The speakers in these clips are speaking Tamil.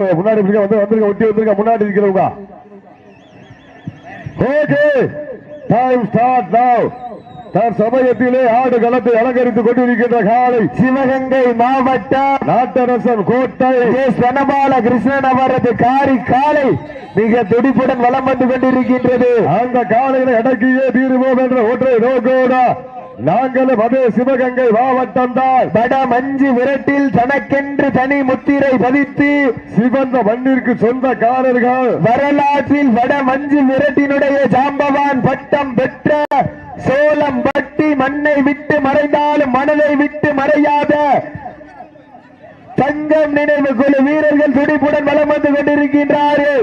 முன்னாடி வந்து வந்துருங்க ஒட்டி வந்துருங்க முன்னாடி இருக்கிறவங்க. ஓகே. டைம் ஸ்டார்ட் நவ் தன் சமயத்திலே ஆடு களத்தை அலங்கரித்துக் கொண்டிருக்கின்ற காலை சிவகங்கை மாவட்டம் நாட்டரசன் கோட்டை. எஸ் வனபால கிருஷ்ணன் அவரது காரி காலை மிக துடிப்புடன் வலம் வந்து கொண்டிருக்கின்றது. அந்த காலையில அடக்கியே தீருவோம் என்ற ஒற்றை நோக்கோட நாங்களும் அதே சிவகங்கை மாவட்டம் தான். வட மஞ்சு விரட்டில் தனக்கென்று தனி முத்திரை பதித்து சிவந்த மண்ணிற்கு சொந்தக்காரர்கள். வரலாற்றில் வட மஞ்சு விரட்டினுடைய ஜாம்பவான் பட்டம் பெற்ற சோளம் பட்டி மண்ணை விட்டு மறைந்தாலும் மனதை விட்டு மறையாத தங்கம் நினைவு குழு வீரர்கள் துடிப்புடன் வளம் வந்து கொண்டிருக்கின்றார்கள்.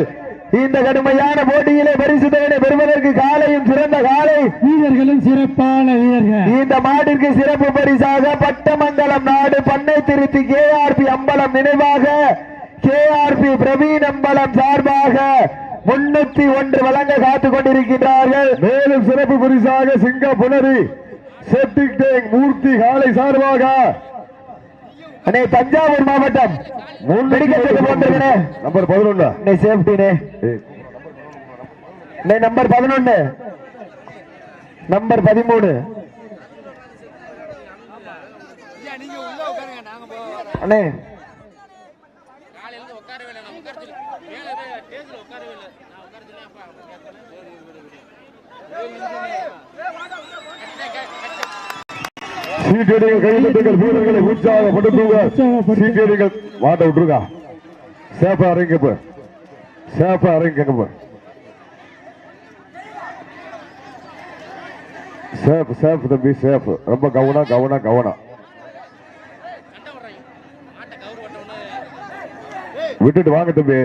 இந்த கடுமையான போட்டியிலே பரிசு தொகையை பெறுவதற்கு காலையும் சிறந்த காலை. வீரர்களும் சிறப்பான வீரர்கள். இந்த மாட்டிற்கு சிறப்பு பரிசாக பட்டமங்கலம் நாடு பண்ணை திருத்தி கேஆர்பி அம்பலம் நினைவாக கேஆர்பி பிரவீன் அம்பலம் சார்பாக முன்னூத்தி ஒன்று வழங்க காத்துக் கொண்டிருக்கின்றார்கள். மேலும் சிறப்பு பரிசாக சிங்க புனரி செப்டிக் டேங்க் மூர்த்தி காலை சார்பாக அண்ணே தஞ்சாவூர் மாவட்டம். மெடிக்கல் போன்றிருக்கிறே நம்பர் பதினொன்னு. அண்ணே சேஃப்டினே அண்ணே நம்பர் பதினொன்னு. நம்பர் பதிமூணு. அண்ணே. உட்காரவே சீட்டடிகள் கைதட்டுங்கள் வீரர்களை உற்சாகப்படுத்துங்க. சீட்டடிகள் மாட்ட விட்டுருங்க. சேப்பா அரங்க சேப்பா அரங்க சேஃப் சேஃப் தம்பி சேஃப். ரொம்ப மாட்டை கவுர் பட்டவொன்னு விட்டுட்டு வாங்க தம்பி.